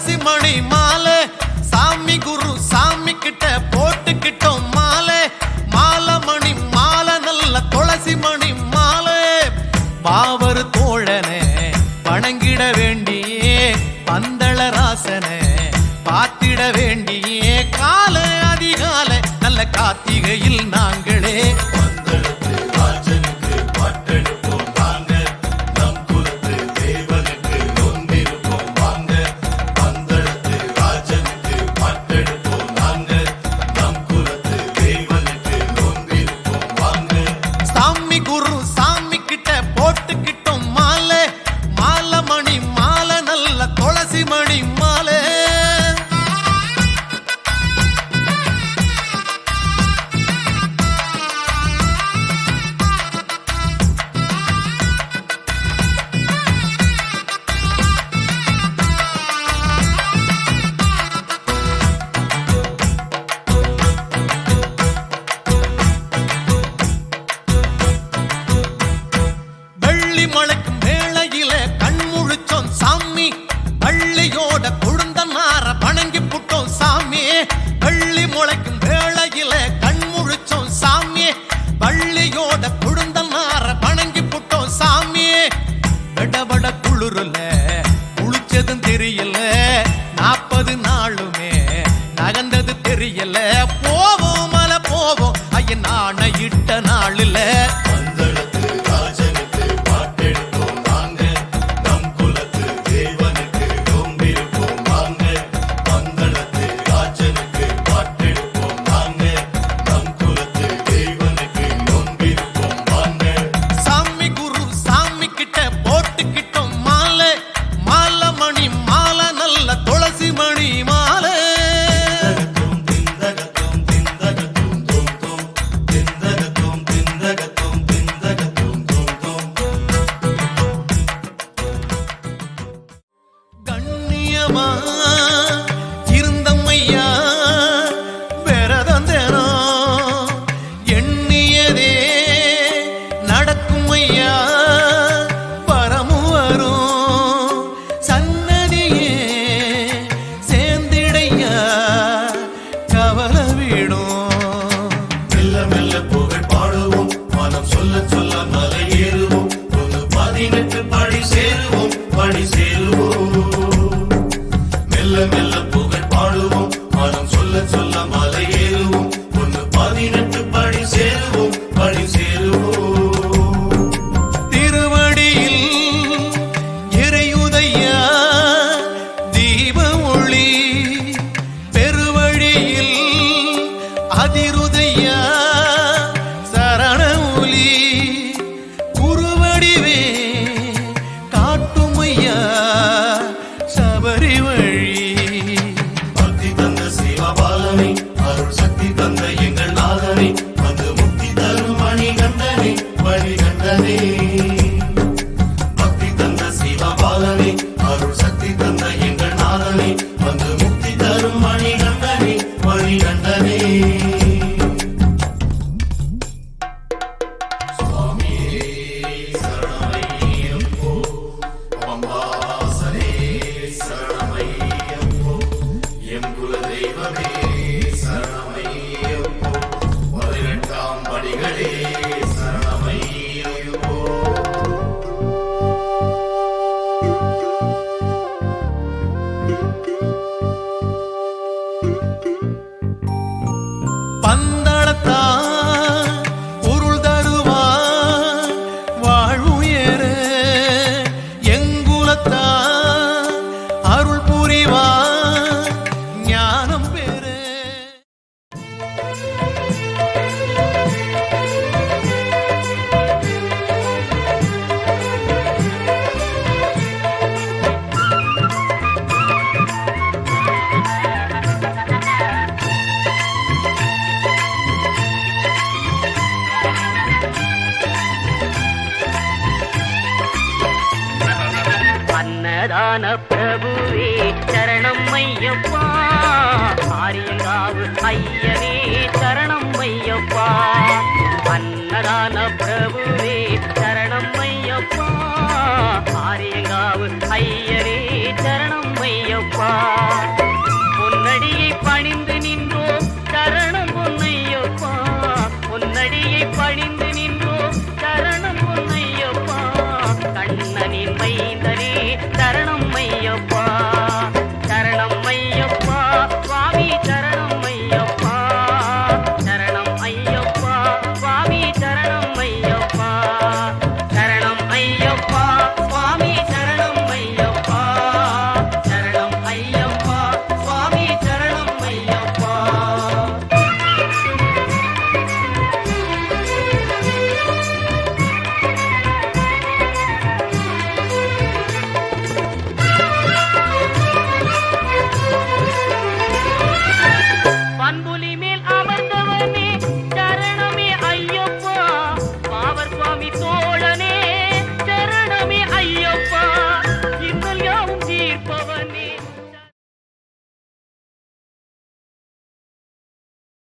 ஆசி மணி தெரியல. Let's go. வழி ஞான பிரபுவே சரணம் ஐயப்பா. ஆரியங்காவு ஐயனே சரணம் ஐயப்பா. அன்னதான பிரபுவே